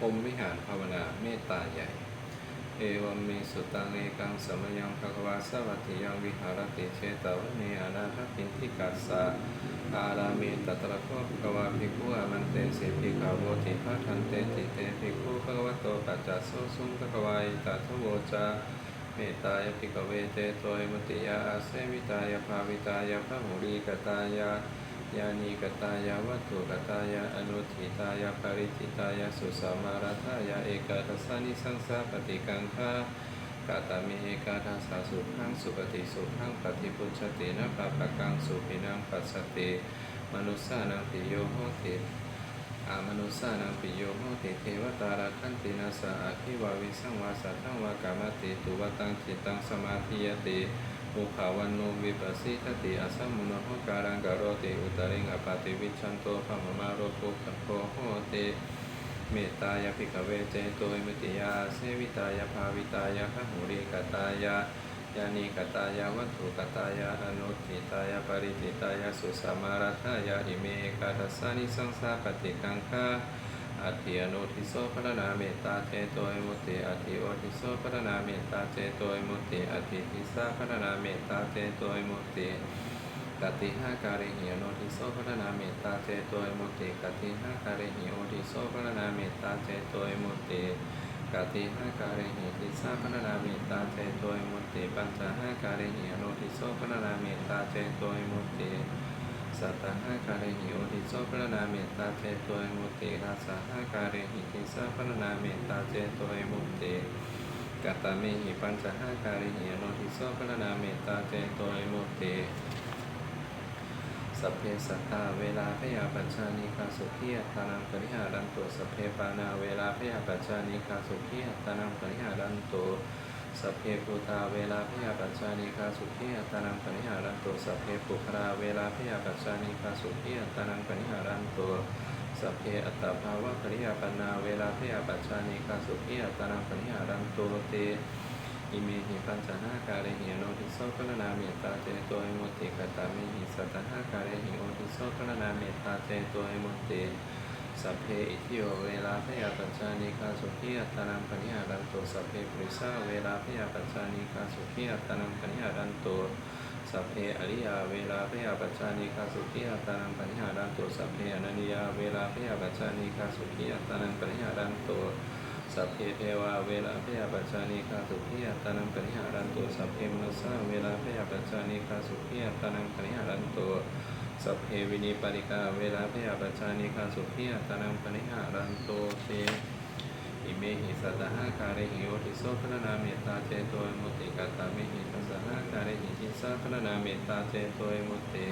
พรมวิหารภาวนาเมตตาใหญ่ เอวัมเมสุตังเอกังสมยังภควาสวัติยังวิหารติเชตวเนอนาถปินทิกัสสะอารามิตตระโคภควาภิกขุอามันเตสิภิกขาวติภะทันเตติเตภิกขุภควโตปัจจโสสุงภควายตัทโวจาเมตตายภิกขเวเตโตยมติยาอาเสวิตายภาวิตายพระหุรีกตายา ยานีกตายาวัตถุกตายาอนุทิตายาปริจิตายาสุสามารัตายาเอกาทัสานิสังสาปฏิกังคากาตามิเอกาทัสสาสุขังสุปฏิสุขังปฏิพุชตินะปะปะกังสุปินังปัสสติมนุสสานังปิโยโหติอามนุสสานังปิโยโหติเทวตาราคันตินาสาอาคิวาวิสังวาสัทังวากามติตุวตังจิตตังสมาธิยติ มุขาวันโนวิปัสสิทติอาสัมมุนโหการังกโรติอุตริงอปาติวิชันโตภมมาโรโกขัโตโหติเมตตายาภิกขเวเจโตมิติยาเสวิตายาภาวิตายาขหุริกตายายานีกตายาวัตถุกตายาอนุทิตายาปริจิตายาสุสมารัตายาอิเมกาทัสสานิสังสาปฏิกังคา อัติอนุทิโสพระนาเมตตาเจโตยมุติอัติโอทิโสพระนาเมตตาเจโตยมุติอัติทิสาพระนาเมตตาเจโตยมุติกติห้าการิหิอนุทิโสพระนาเมตตาเจโตยมุติกติห้าการิหิโอทิโสพระนาเมตตาเจโตยมุติกติห้าการิหิทิสาพระนาเมตตาเจโตยมุติปัญจห้าการิหิอนุทิโสพระนาเมตตาเจโตยมุติ สัตตห้าการหิโอทิโสพระนาเมตตาเจโตยมุติราสห้าการหิทิโสพระนาเมตตาเจโตยมุติกัตตาเมหิปัญจห้าการหิอนุทิโสพระนาเมตตาเจโตยมุติสัพเพสัตตาเวลาพยาปัจจานิกาสุขีอัตตานังปริหารันตุสัพเพปานาเวลาพยาปัจจานิกาสุขีอัตตานังปริหารันตุ สัพเพปุตาเวลาพยาปัจจานิกาสุขีอัตตานังปริหารันตุสัพเพปุคราเวลาพยาปัจจานิกาสุขีอัตตานังปริหารันตุสัพเพอัตตภาวะปริยาปนาเวลาพยาปัจจานิกาสุขีอัตตานังปริหารันตุเตอิเมหิปัญจนาการิหิอโนทิโสกรณาเมตตาเจโตยมุติกตามิหิสัตตหาการิหิโอทิโสกรณาเมตตาเจโตยมุติ สัพเพอิทิโอเวลาพยาปัจจานิกาสุขีอัตตานังปณิหารันโตสัพเพปริสาเวลาพยาปัจจานิกาสุขีอัตตานังปณิหารันโตสัพเพอริยาเวลาพยาปัจจานิกาสุขีอัตตานังปณิหารันโตสัพเพอนันยาเวลาพยาปัจจานิกาสุขีอัตตานังปณิหารันโตสัพเพเทวาเวลาพยาปัจจานิกาสุขีอัตตานังปริหารันตุสัพเพมนุสสาเวลาพยาปัจจานิกาสุขีอัตตานังปริหารันตุ สัพเพวินิปาริกาเวลาพยาปัจจานิกาสุขีอัตตานังปริหารันตุเตอิเมหิสัตตหาการิหิโอติโสพระนาเมตตาเจโตยมุติกาตามิหิสัตตหาการิหิทิสาพระนาเมตตาเจโตยมุติ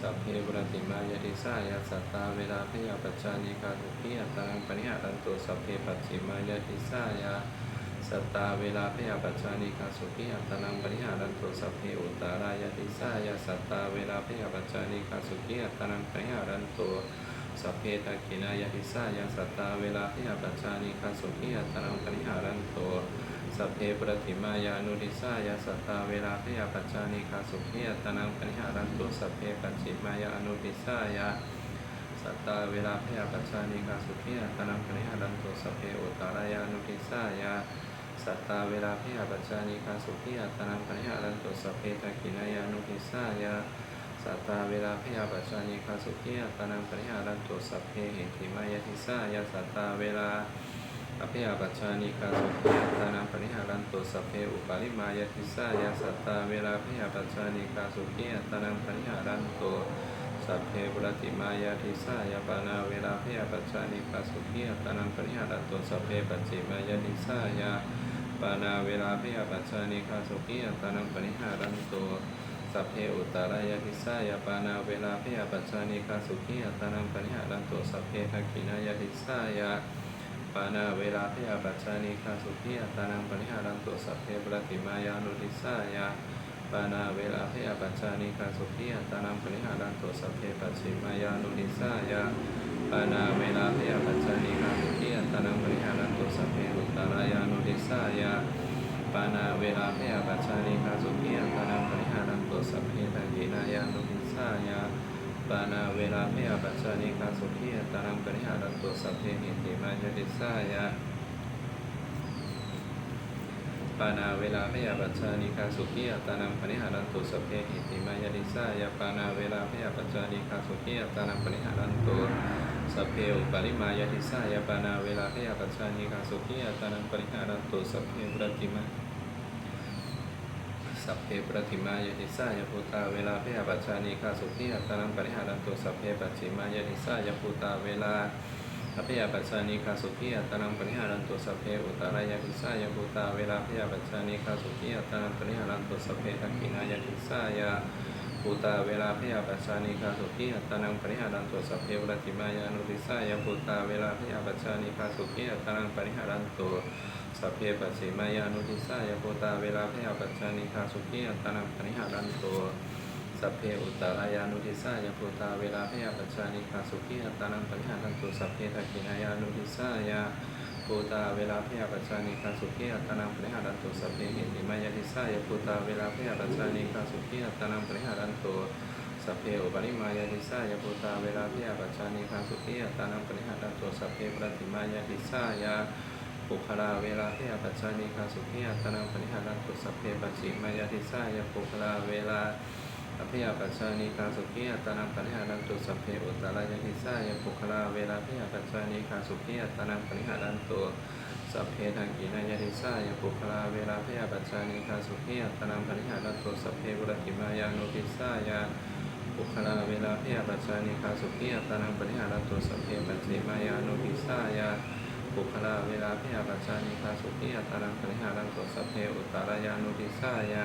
สัพเพปรติมายติสายาสัตตาเวลาพยาปัจจานิกาสุขีอัตตังปณิหารันตุสัพเพปัจฉิมายติสายา สัตตาเวลาพยาปัจจานิกาสุขีอัตตังปณิหารันตุสัพเพอุตตารายติสายาสัตตาเวลาพยาปัจจานิกาสุขีอัตตังปณิหารันตุสัพเพตะกินายติสายาสัตตาเวลาพยาปัจจานิกาสุขีอัตตังปณิหารันตุสัพเพปรติมายานุดิสายาสัตตาเวลาพยาปัจจานิกาสุขีอัตตังปณิหารันตุสัพเพปัจฉิมายานุดิสายาสัตตาเวลาพยาปัจจานิกาสุขีอัตนังปณิหารันตุสัพเพอุตตารายานุทิสายา สัตตาเวลาพยาปัจจานิกาสุขีอัตนังปณิหารันตุสัพเพตะกินายานุทิสายาสัตตาเวลาพยาปัจจานิกาสุขีอัตนังปณิหารันตุสัพเพหิติมายาทิสายาสัตตาเวลาอภิยาปัจจานิกาสุขีอัตนังปณิหารันตุสัพเพอุปาลิมายทิสายาสัตตาเวลาพยาปัจจานิกาสุขีอัตนังปณิหารันตุสัพเพปรติมายาทิสายาปานาเวลาพยาปัจจานิกาสุขีอัตานังปริหารันตุสัพเพปัจจิมายาทิสายาานาเวลาพิยาปัจจานิกาสุขีอัตานังปริหารันตุสัพเพอุตตารายาทิสายาปานาเวลาพิยาปัจจานิกาสุขีอัตานังปริหารันตุสัพเพทักขินายาทิสายาปานาเวลาพิยาปัจจานิกาสุขีอัตานังปริหารันตุสัพเพปรติมายานุทิสายาปานาเวลาพิยาปัจจานิกาสุขีอัตานังปริหารันตุสัพเพปัจฉิมายานุนิสายาปานาเวลาพิยาปัจจานิกาสุ ตานังปริหารันตุสัพเพอุตารายานุนิสายาปานาเวลาพยาปัจจานิกาสุขีอัตานังปริหารันตุสัพเพตังกินายานุนิสายาปานาเวลาพยาปัจจานิคาสุขีอัตานังปริหารันตุสัพเพหิติมายติสายะปานาเวลาพยาปัจจานิคาสุขีอัตานังปริหารันตุสัพเพหิติมายติสายะปานาเวลาพยาปัจจานิคาสุขีอัตานังปริหารันตุ สัพเพอุปริมายติสายะปานาเวลาพยาปัจจานิคาสุขีอัตานังปริหารันตุสัพเพปรติมาสัพเพปฏิมายติสายภูตาเวลาเพยปัจจานิคาสุขีอัตานังปริหารันตุสัพเพปัจฉิมายติสายภูตาเวลาอภิยปัจจานิคาสุขีอัตตานังปริหารันตุสัพเพอุตารายติสายภูตาเวลาพยปัจจานิคาสุขีอัตตานังปริหารันตุสัพเพทักขินายติสายา ภูตาเวลาพยาปัจจานิคาสุขีอัตานังปริหารันตุสัพเพปฏิมายานุติสายภูตาเวลาพยาปัจจานิคาสุขีอัตานังปริหารันตุสัพเพปัจฉิมายานุทิสายโพตาเวลาพยาปัจจานิคาสุขีอัตานังปริหารันโตสัพเพอุตตรายานุทิสายโพตาเวลาพยาปัจจานิคาสุขีอัตานังปริหารันโตสัพเพทักขินายานุทิสายา โพตาเวลาพยาปัจจานิคาสุขีอัตตานังปริหารันโตสัพเพหิติมายาทิสายโพตาเวลาพยาปัจจานิคาสุขีอัตตานังปริหารันโตสัพเพอุปริมายาทิสายโพตาเวลาพยาปัจจานิคาสุขีอัตตานังปริหารันโตสัพเพปฏิมายาทิสายาปุคลาเวลาพียปัจจานิคาสุขีอัตนังปริหารันตุสัพเพปัจฉิมายาติสายปุคลาเวลา อภิยปัจจานิคาสุขีอัตนังปริหารันตุสัพเพอุตตรายาติสายปุคลาเวลาเพียปัจจานิคาสุขีอัตนังปริหารันตุสัพเพทังกินายาติสายปุคลาเวลาเพียปัจจานิคาสุขีอัตนังปริหารันตุสัพเพบุรติมายานุติสายาปุคลาเวลาเพียปัจจานิคาสุขีอัตนังปริหารันตุสัพเพปัจฉิมายานุติสายาปุคลาเวลาพิยาปัจจานิคาสุขีอัตตานังปริหารันตุสัพเพอุตตรายานุติสายา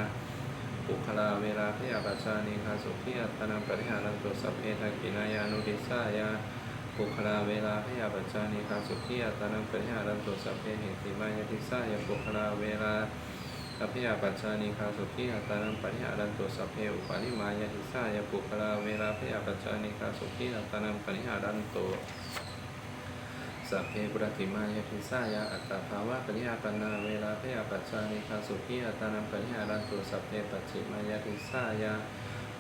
ปุคลาเวลาพิยาปัจจานิคาสุขีอัตตานังปริหารันตุสัพเพทกินายานุติสายาปุคลาเวลาพิยาปัจจานิคาสุขีอัตตานังปริหารันตุสัพเพหิติมายติสายาปุคลาเวลาอภิยาปัจจานิคาสุขีอัตานังปริหารันตุสัพเพอุปาลิมายติสายาปุคลาเวลาพยาปัจจานิคาสุขีอัตตานังปริหารันตุ สัพเพปุรติมายติสายาอัตตาภาวะปริยาปนาเวลาพยาปัจจานิคาสุขีอัตานังปริหารันตุสัพเพปัจฉิมายติสายา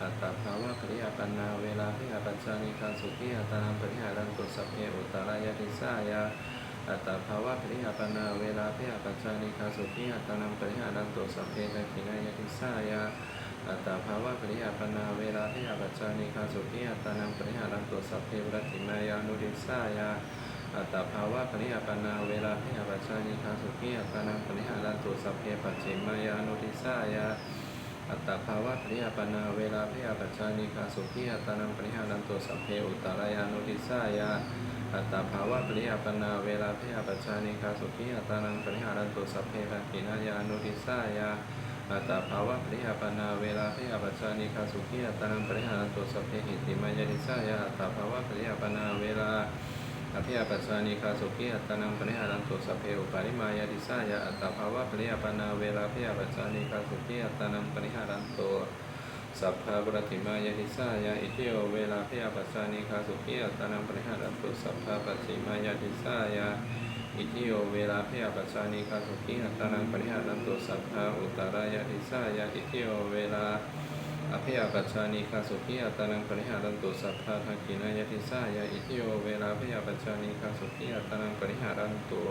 อัตตาภาวะปริยาปนาเวลาพยาปัจจานิคาสุขีอัตานังปริหารันตุสัพเพอุตตรายติสายาอัตตาภาวะปริยาปนาเวลาพยาปัจจานิคาสุขีอัตานังปริหารันตุสัพเพทักขินายติสายาอัตตาภาวะปริยาปนาเวลาพยาปัจจานิคาสุขีอัตานังปริหารันตุสัพเพปรติมายานุติสายา อัตภาวะปริยปนาเวลาพิยาปัจจานิคาสุขีอัตตาปริหารันตุสัพเพปัจฉิมายานุติสายาอัตภาวะปริยปนาเวลาพิยาปัจจานิคาสุขีอัตตาปริหารันตุสัพเพอุตตรายานุติสายาอัตตาภาวะปริยปนาเวลาพิยาปัจจานิคาสุขีอัตตานังปริหารันตุสัพเพทักขินายานุติสายาอัตตาภาวะปริยปนาเวลาพิยาปัจจานิคาสุขีอัตตานังปริหารันตุสัพเพหิติมายาติสายาอัตตาภาวะปริยปนาเวลา อภิยปัสสานิคาสุขีอัตนังปริหารันตุสเพอุปาริมายาติสายาอัตตาภาวะปริยปนาเวลาภิยปัสสานิคาสุขีอัตนังปริหารันตุสัพพะปรติมายาติสายาอิทิโอเวลาภิยปัสสานิคาสุขีอัตนังปริหารันตุสัพพะปัจฉิมายาติสายาอิทิโอเวลาภิยปัสสานิคาสุขีอัตนังปริหารันตุสัพพะอุตตรายาติสายาอิทิโอเวลา อภิยปัจจานิคาสุขีอัตานังปริหารันตุสัพพะทักขินายติสายาอิทิโอเวลาพยาปัจจานิคาสุขีอัตานังปริหารันตุ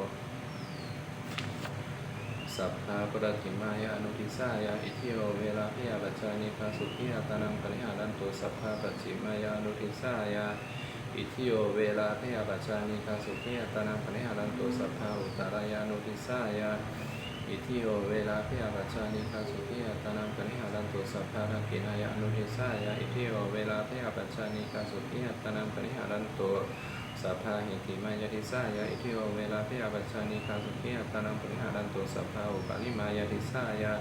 สัพพะปรติมายาอนุทิสายาอิทิโอเวลาพยาปัจจานิคาสุขีอัตานังปริหารันตุสัพพะปัจฉิมายาอนุทิสายาอิทิโอเวลาพยาปัจจานิคาสุขีอัตานังปริหารันตุสัพพะอุตตรายานุทิสายา อิทิโอเวลาพิยาปัจจานิคาสุขีอัตตานังปริหารันตุสัพพะทักินายานุทิสายาอิทิโอเวลาพิยาปัจจานิคาสุขีอัตตานังปริหารันตุสัพพะหิติมายาติสายาอิทิโอเวลาพิยาปัจจานิคาสุขีอัตตานังปริหารันตุสัพพะอุปาลิมายาติสายา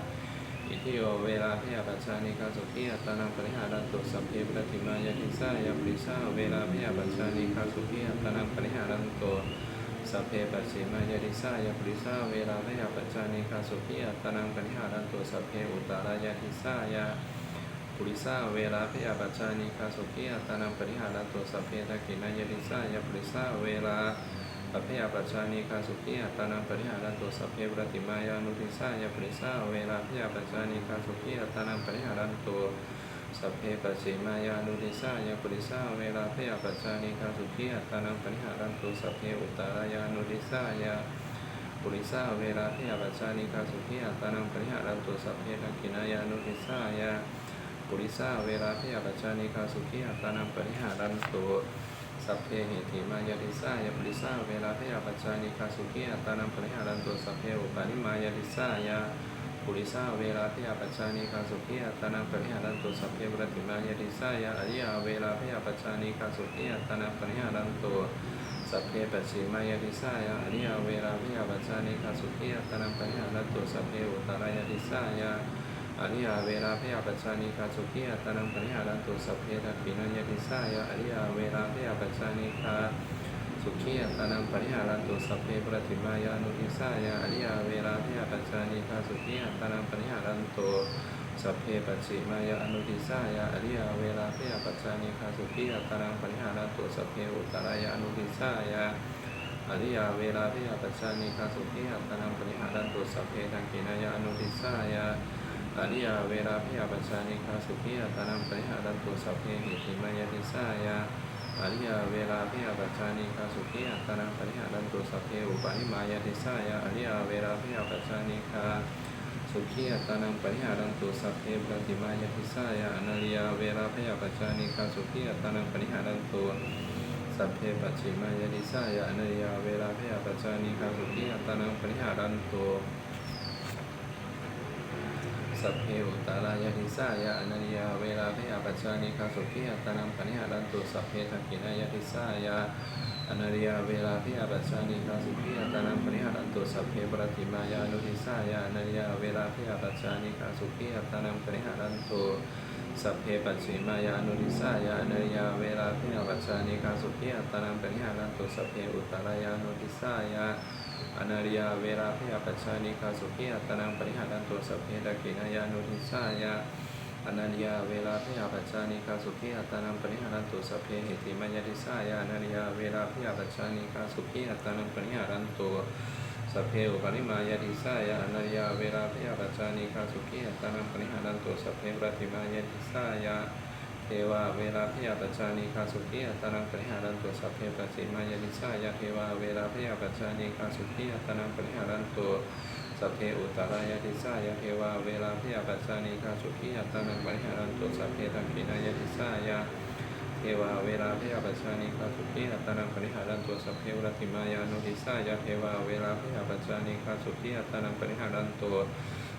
อิทิโอเวลาพิยาปัจจานิคาสุขีอัตตานังปริหารันตุสัพเพปรติมายาติสายาปริสาเวลาพิยาปัจจานิคาสุขีอัตตานังปริหารันตุ สัพเพปัจฉิมายาติสายาปริสาเวลาพยาปัจจานิคาสุขีอัตานังปริหารันตุสัพเพอุตารายาติสายาปุริสาเวลาพยาปัจจานิคาสุขีอัตานังปริหารันตุสัพเพทักขินายาติสายาปริสาเวลาอภิยาปัจจานิคาสุขีอัตานังปริหารันตุสัพเพปรติมายานุทิสายาปริสาเวลาพยาปัจจานิคาสุขีอัตานังปริหารันตุ สัพเพปชิมายานุติสายาปุริสาเวลาพยาปัจจานิคาสุขีอัตตานังปริหารันตุสัพเพอุตตรายานุติสายาปุริสาเวลาพยาปัจจานิคาสุขีอัตตานังปริหารันตุสัพเพทักขินายานุติสายาปุริสาเวลาพยาปัจจานิคาสุขีอัตตานังปริหารันตุสัพเพเหติมายาติสายาปุริสาเวลาพยาปัจจานิคาสุขีอัตตานังปริหารันตุสัพเพอุปาณิมายาติสายา ปุริสาเวลาพิยาปัจจานิคาสุขีอัตตาปริหารันตุสัพเพปรติมายาติสายาอริยาเวลาพิยาปัจจานิคาสุขีอัตตาปริหารันตุสัพเพปัจฉิมายาติสายาอริยาเวลาพิยาปัจจานิคาสุขีอัตตาปริหารันตุสัพเพอุตตรายาติสายาอริยาเวลาพยาปัจจานิคาสุขีอัตตานังปริหารันตุสัพเพทักขินายาติสายาอริยาเวลาพยาปัจจานิคา สุขีอัตตานังปริหารันตุสัพเพปรติมายานุทิสายาอริยาเวลาพยาปัจจานิคาสุขีอัตตานังปริหารันตุสัพเพปัจฉิมายาอนุทิสายาอริยาเวลาพยาปัจจานิคาสุขีอัตตานังปริหารันตุสัพเพอุตตรายาอนุทิสายาอริยาเวลาพยาปัจจานิคาสุขีอัตตานังปริหารันตุสัพเพทังกินายาอนุทิสายาอริยาเวลาพยาปัจจานิคาสุขีอัตตานังปริหารันตุสัพเพหิติมายาติสายา อริยเวลาพิยาปัจจานิคาสุขีอัตานังปริหารันตุสัพเพอุปาณิมายาติสายาอริยเวลาพิยาปัจจานิคาสุขีอัตานังปริหารันตุสัพเพปฏิมายาติสายาอนาริยเวลาพิยาปัจจานิคาสุขีอัตานังปริหารันตุสัพเพปัจฉิมายาติสายาอนาริยเวลาพิยาปัจจานิคาสุขีอัตตานังปริหารันตุ สัพเพอุตารายาติสายาอนันยาเวลาพยาปัจจานิคาสุขีอัตานังปณิหารันตุสัพเพทักขินายาติสายาอนันยาเวลาพยาปัจจานิคาสุขีอัตานังปณิหารันตุสัพเพปรติมายานุทิสายาอนันยาเวลาพยาปัจจานิคาสุขีอัตานังปณิหารันตุสัพเพปัจฉิมายานุทิสายาอนันยาเวลาพยาปัจจานิคาสุขีอัตานังปณิหารันตุสัพเพอุตตารายานุทิสายา อนาริยาเวลาพยาปัจจานิคาสุขีอัตตานังปริหารันตุสัพเพตะกินายานุทิสายาอนาริยาเวลาพยาปัจจานิคาสุขีอัตตานังปริหารันตุสัพเพหิติมายาติสายาอนาริยาเวลาพยาปัจจานิคาสุขีอัตตานังปริหารันตุสัพเพอุปริมายาติสายาอนาริยาเวลาพยาปัจจานิคาสุขีอัตตานังปริหารันตุสัพเพปฏิมายาติสายา เทวาเวลาพยาปัจจานิคาสุขีอัตานังปริหารันตุสัพเพปจิมายานิสายาเทวาเวลาพยาปัจจานิคาสุขีอัตานังปริหารันตุสัพเพอุตตรายาติสายาเทวาเวลาพยาปัจจานิคาสุขีอัตานังปริหารันตุสัพเพทังคินายาติสายาเทวาเวลาพยาปัจจานิคาสุขีอัตานังปริหารันตุสัพเพวรติมายานุทิสายาเทวาเวลาพยาปัจจานิคาสุขีอัตานังปริหารันตุ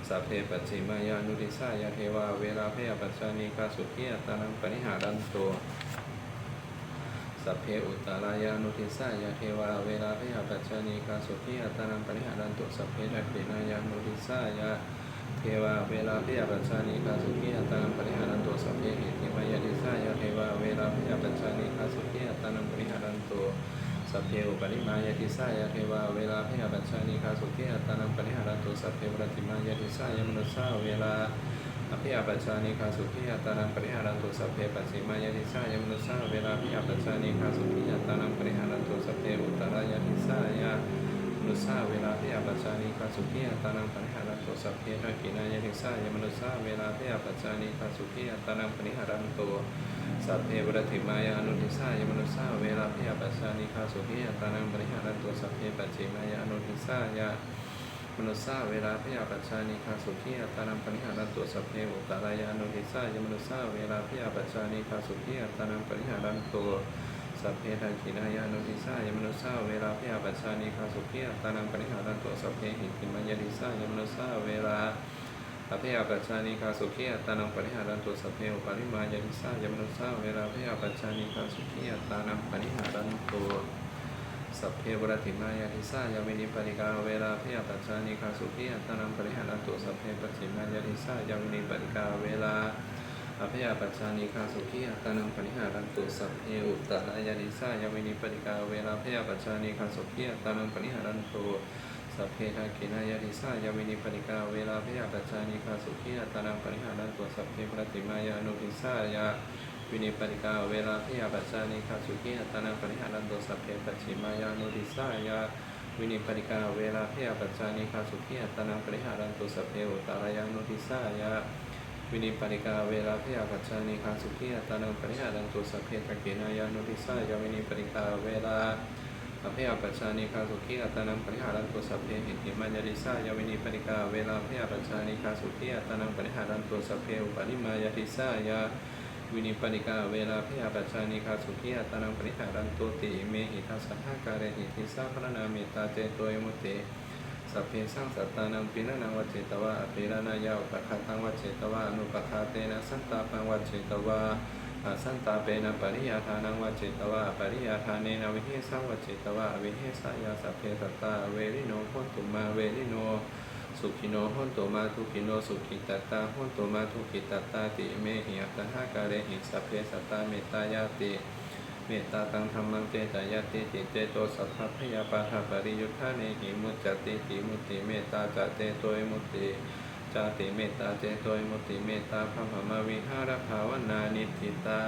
สัพเพปัจฉิมายานุติสายาเทวาเวลาพยาปัจจานิกาสุขีอัตานังปริหารันโตสัพเพอุตตารายานุติสายาเทวาเวลาพยาปัจจานิกาสุขีอัตานังปริหารันโตสัพเพทักขินายานุติสายาเทวาเวลาพยาปัจจานิกาสุขีอัตานังปริหารันโตสัพเพหิติมายาติสายาเทวาเวลาพยาปัจจานิกาสุขีอัตตานังปริหารันโต สัพเพอุปริมายติสายาเทวาเวลาพยาปัจจานิคาสุขีอัตานังปริหารตุสัพเพปรติมายติสายมนุสาเวลาอภิยาปัจจานิคาสุขีอัตานังปริหารันตุสัพเพปัจฉิมายติสายมนุสาเวลาอภิยาปัจจานิคาสุขีอัตานังปริหารันตุสัพเพอุตรายาติสายามนุสาเวลาอภิยาปัจจานิคาสุขีอัตานังปริหารันตุสัพเพทักขินายติสายมนุสาเวลาอภิยาปัจจานิคาสุขีอัตตานังปริหารันตุ สัพเพปรติมายาอนุทิสายมนุสสาเวลาพยาปัจจานิคาสุขีอัตานังปริหารันตุสัพเพปัจเจมายาอนุทิสายามนุสสาเวลาพยาปัจจานิคาสุขีอัตานังปริหารันตุสัพเพอุตตรายาอนุทิสายมนุสสาเวลาพยาปัจจานิคาสุขีอัตานังปริหารันตุสัพเพทังขินายานุทิสายมนุสสาเวลาพยาปัจจานิคาสุขีอัตานังปริหารันตุสัพเพหิติมายาติสายมนุสสาเวลา อภิยาปัจจานิคาสุขีอัตานังปริหารันตุสัพเพอุปริมายาติสายมนุสาเวลาภิยาปัจจานิคาสุขีอัตานังปริหารันตุสัพเพวรติมายาติสายามินิปริกาเวลาอภิยาปัจจานิคาสุขีอัตตานังปริหารันตุสัพเพปัจฉิมายาติสายามินิปริกาเวลาอภิยาปัจจานิคาสุขีอัตตานังปริหารันตุสัพเพอุตตรายาติสายามินิปริกาเวลาอภิยาปัจจานิคาสุขีอัตตานังปริหารันตุ สัพเพทากินายาติสายามินิปริกาเวลาพิยาปัจจานิคาสุขีอัตตานังปริหารันตัวสัพเพปรติมายานุทิสายาวินิปริกาเวลาพิยาปัจจานิคาสุขีอัตตานังปริหารันตัวสัพเพปัจฉิมายานุทิสายาวินิปริกาเวลาพิยาปัจจานิคาสุขีอัตตานังปริหารันตัวสัพเพอุตารายานุทิสายาวินิปริกาเวลาพิยาปัจจานิคาสุขีอัตานังปริหารันตุสัพเพตะเกนายานุทิสายาวินิปริกาเวลา อภยปัจจานิคาสุขีอัตานังปริหารันตุสัพเพหิติมัญญริสายาวินิปริกาเวลาพยาปัจจานิคาสุขีอัตานังปริหารันตุสัพเพอุปริมายติสายาวินิปริกาเวลาพยาปัจจานิคาสุขีอัตานังปริหารันตุติเมหิทัสสะการะหิติสาพรณาเมตตาเจโตยมุติสัพเพสังสัตตานังปินะนังวัจเจตวะอภิรานายาอุปคาตังวัจเจตวะอนุปคาเตนะสันตาปังวัจเจตวะ สันตาเปนะปริยาทานังวจเจตวะปริยาทาเนนวิเฮสังวัจเจตวะวิเฮสายาสัพเพสัตตาเวริโนโหตุมาเวริโนสุขิโนโหตุมาทุกิโนสุขิตตตาโหตุมาทุกิตตตาติเมหิอัตถะกาเรหิสัพเพสัตตาเมตตายาติเมตตาตังธรรมังเจตายาติติเจโตสัพพพยาปาหาปริยุทธาเนหิมุจจติติมุติเมตตาจะเจโตมุติ จาติเมตตาเจโตยมุติเมตตาพระมหาวิหารภาวนานิติตา